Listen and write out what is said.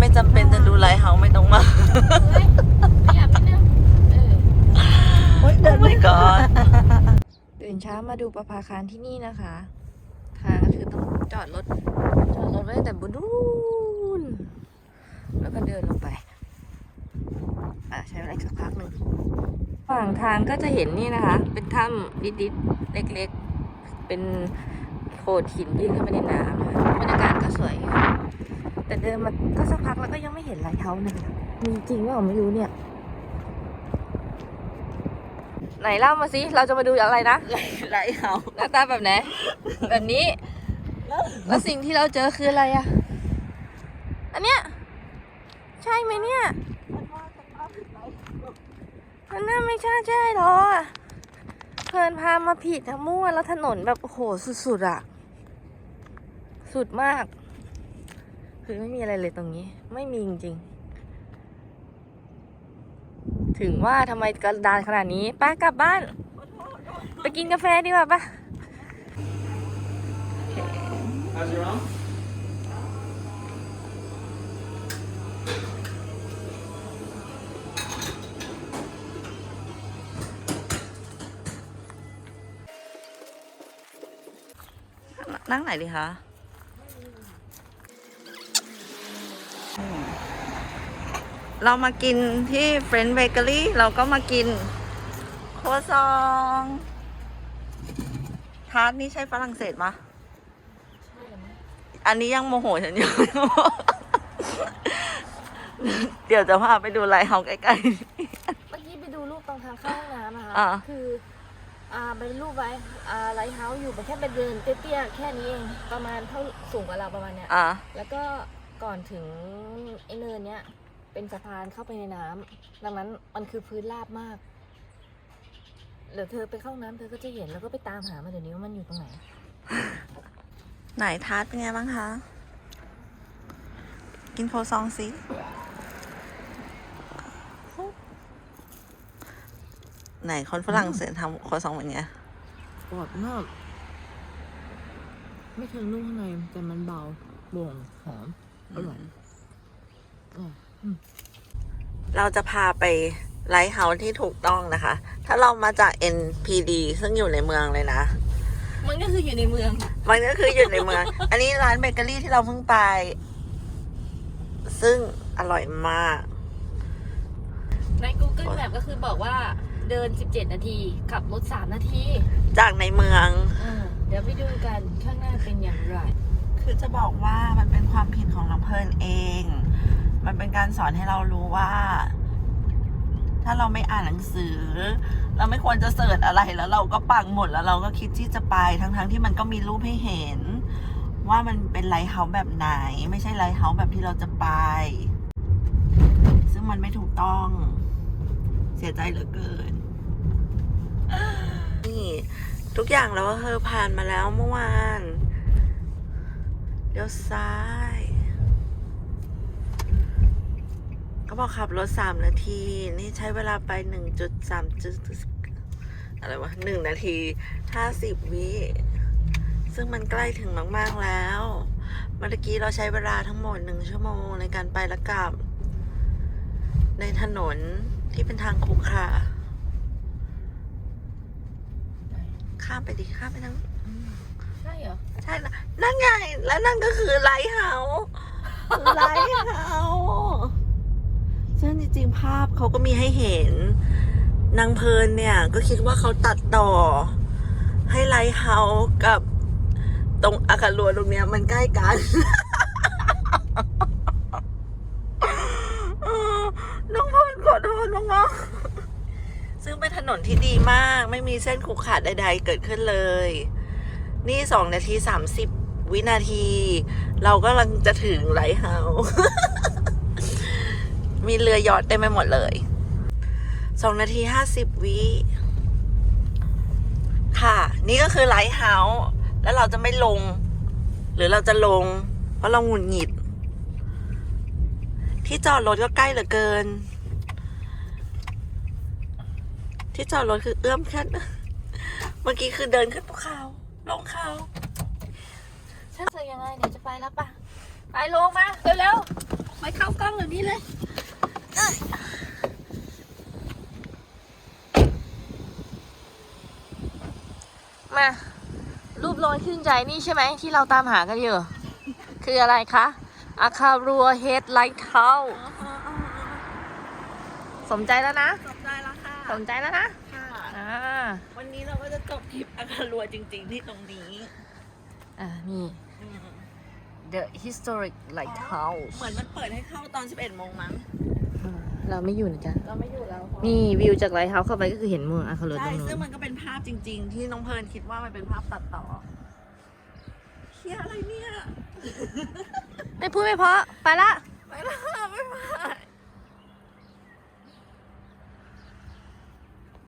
ไม่จำเป็นจะดูไลท์เฮาไม่ต้องมา เฮ้ยขดิดนึงเออโย Oh my ตื่นเช้ามาดูประภาคารที่นี่นะคะ ทางคือต้องจอดรถ จอดรถไว้แต่บนนู้นแล้วก็เดินลงไป อะใช้เวลาสักพักหนึ่งฝั่งทางก็จะเห็นนี่นะคะ เป็นถ้ำดิดๆ เล็กๆ เป็นโขดหินยื่นเข้าไปในน้ำบรรยากาศก็สวย แต่เดินมาก็สักพักแล้วก็ยังไม่เห็นไลท์เฮาส์นะคะมีจริงว่าไม่รู้เนี่ย ไหนเล่ามาสิเราจะมาดูอะไรนะไรเขาหน้าตาแบบไหน แบบนี้ แล้วสิ่งที่เราเจอคืออะไรอะอันเนี้ยใช่ไหมเนี่ยมันน่าไม่ใช่ใช่หรอเพลินพามาผิดทั้งมั่วแล้วถนนแบบโอ้โหสุดๆอะสุดมาก คือไม่มีอะไรเลยตรงนี้ ไม่มีจริงๆ ถึงว่าทำไมกระดานขนาดนี้ป้ากลับบ้าน ไปกินกาแฟดีกว่าปะ How's your arm? นั่งไหนดีคะอืม เรามากินที่เฟรน c h เบเกอรี่เราก็มากินโคซองทาร์ตนี่ใช่ฝรั่งเศสมะอันนี้ยังโมโหฉันอยู่ เดี๋ยวจะพาไปดูไลท์เฮาส์ใกล้เมื่อกี้ไปดูรูปตรงทางเข้าห้องน้ำนะคะอ่า คืออ่าเป็นรูปไว้อ่าไลท์เฮาส์อยู่แบบแค่เป็นเดินเตี้ยๆแค่นี้เองประมาณเท่าสูงกว่าเราประมาณเนี้ยๆอะ แล้วก็ก่อนถึงไอ้เนินเนี้ย เป็นสะพานเข้าไปในน้ำดังนั้นมันคือพื้นราบมากเดี๋ยวเธอไปเข้าห้องน้ำเธอก็จะเห็นแล้วก็ไปตามหามาเดี๋ยวนี้ว่ามันอยู่ตรงไหน ไหนทาร์ตเป็นไงบ้างคะ กินโคซองสิไหนคนฝรั่งเศสทำโคซองเป็นไงกรอบมาก ไม่เชิงนุ่มข้างในแต่มันเบาโบ่งหอมอร่อย เราจะพาไปไลท์เฮาส์ที่ถูกต้องนะคะ ถ้าเรามาจาก NPD ซึ่งอยู่ในเมืองเลยนะ มันก็คืออยู่ในเมือง มันก็คืออยู่ในเมือง อันนี้ร้านเบเกอรี่ที่เราเพิ่งไป ซึ่งอร่อยมาก ใน Google Map ก็คือบอกว่าเดิน 17 นาที ขับรถ 3 นาทีจากในเมืองอ่าเดี๋ยวไปดูกันข้างหน้าเป็นอย่างไร คือจะบอกว่ามันเป็นความผิดของน้ำเพลินเอง มันเป็นการสอนให้เรารู้ว่า ถ้าเราไม่อ่านหนังสือ เราไม่ควรจะเสิร์ชอะไรแล้ว เราก็ปังหมดแล้วเราก็คิดที่จะไปทั้งๆที่มันก็มีรูปให้เห็น ว่ามันเป็นไลท์เฮาส์แบบไหน ไม่ใช่ไลท์เฮาส์แบบที่เราจะไป ซึ่งมันไม่ถูกต้องเสียใจเหลือเกินนี่ทุกอย่างเราก็เคยผ่านมาแล้วเมื่อวานเลี้ยวซ้าย เขาบอกขับรถสามนาที นี่ใช้เวลาไปหนึ่งจุดสามจุดอะไรวะหนึ่งนาทีห้าสิบวิ ซึ่งมันใกล้ถึงมาก ๆ แล้ว เมื่อกี้เราใช้เวลาทั้งหมดหนึ่งชั่วโมงในการไปและกลับ ในถนนที่เป็นทางขรุขระข้ามไปดิข้ามไปทั้งใช่เหรอ ใช่นะนั่นไง แล้วนั่นก็คือไลท์เฮาส์ไลท์เฮาส์ ซึ่งจริงๆภาพเขาก็มีให้เห็นนางเพลินเนี่ย ก็คิดว่าเขาตัดต่อ ให้ไลท์เฮาส์กับตรงอาคารหลวตรงเนี้ยมันใกล้กัน น้องเพลินขอโทษมากๆซึ่งเป็นถนนที่ดีมาก ไม่มีเส้นขรุขระใด ๆ เกิดขึ้นเลย นี่สองนาทีสามสิบวินาที เราก็กำลังจะถึงไลท์เฮาส์ มีเรือยอดเต็มไปหมดเลยสองนาทีห้าสิบวิค่ะ นี่ก็คือไลท์เฮาส์แล้วเราจะไม่ลง หรือเราจะลง เพราะเราหงุดหงิด ที่จอดรถก็ใกล้เหลือเกิน ที่จอดรถคือเอื้อมแค่เมื่อกี้คือเดินขึ้นภูเขาลงเขาฉันจะยังไงเดี๋ยวจะไปแล้วปะไปลงมาเร็วๆไปเข้ากล้องเดี๋ยวนี้เลย มา รูปโรยขึ้นใจนี่ใช่ไหมที่เราตามหากันอยู่ คืออะไรคะอาคารัวเฮดไลท์เท้าสมใจแล้วนะจบได้แล้วค่ะสนใจแล้วนะค่ะอ่าวันนี้เราก็จะจบทริปอาคารัวจริง ๆ ที่ตรงนี้อ่านี่ อืม The Historic Lighthouse เหมือนมันเปิดให้เข้าตอน 11โมงมั้งอ่า เราไม่อยู่นะจ๊ะ เราไม่อยู่แล้วนี่วิวจากไลท์เฮาส์เข้าไปก็คือเห็นเมืองอาคารัวตใช่รงนู้ซึ่งนมันก็เป็นภาพจริง ๆ ที่น้องเพลิร์นคิดว่ามันเป็นภาพตัดต่อเฮียอะไรเนี่ย ไม่พูดไม่เพราะไปละ ไปแล้ว